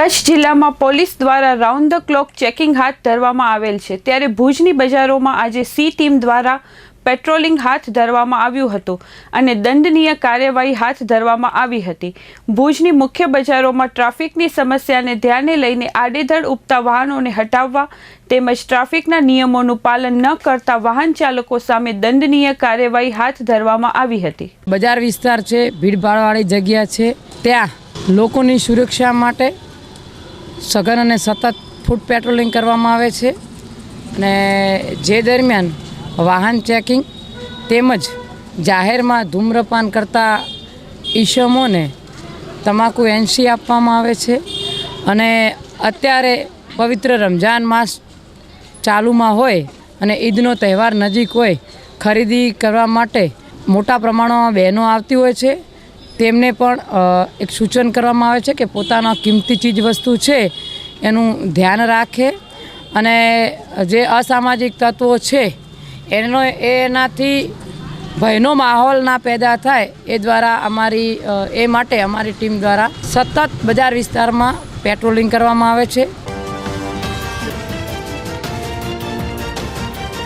કચ્છ જિલ્લામાં પોલીસ દ્વારા round the clock checking હાથ ધરવામાં આવેલ છે. ત્યારે ભુજની બજારોમાં આજે સી ટીમ દ્વારા પેટ્રોલિંગ હાથ ધરવામાં આવ્યું હતું અને દંડનીય કાર્યવાહી હાથ ધરવામાં આવી હતી. ભુજની મુખ્ય બજારોમાં ટ્રાફિકની સમસ્યાને ધ્યાને લઈને આડેધડ ઉપતા વાહનોને હટાવવા તેમજ ટ્રાફિકના નિયમોનું પાલન ન કરતા વાહન ચાલકો સામે દંડનીય કાર્યવાહી હાથ ધરવામાં આવી હતી. બજાર વિસ્તાર છે, ભીડભાડવાળી જગ્યા છે. ત્યાં લોકોની સુરક્ષા માટે સઘન અને સતત ફૂટ પેટ્રોલિંગ કરવામાં આવે છે અને જે દરમિયાન વાહન ચેકિંગ તેમજ જાહેરમાં ધૂમ્રપાન કરતા ઈસમોને તમાકુ એનસી આપવામાં આવે છે અને અત્યારે પવિત્ર રમઝાન માસ ચાલુમાં હોય અને ઈદનો તહેવાર નજીક હોય, ખરીદી કરવા માટે મોટા પ્રમાણમાં બહેનો આવતી હોય છે. તેમને પણ એક સૂચન કરવામાં આવે છે કે પોતાના કિંમતી ચીજ વસ્તુ છે એનું ધ્યાન રાખે અને જે અસામાજિક તત્વો છે એનો, એનાથી ભયનો માહોલ ના પેદા થાય એ દ્વારા અમારી એ માટે અમારી ટીમ દ્વારા સતત બજાર વિસ્તારમાં પેટ્રોલિંગ કરવામાં આવે છે.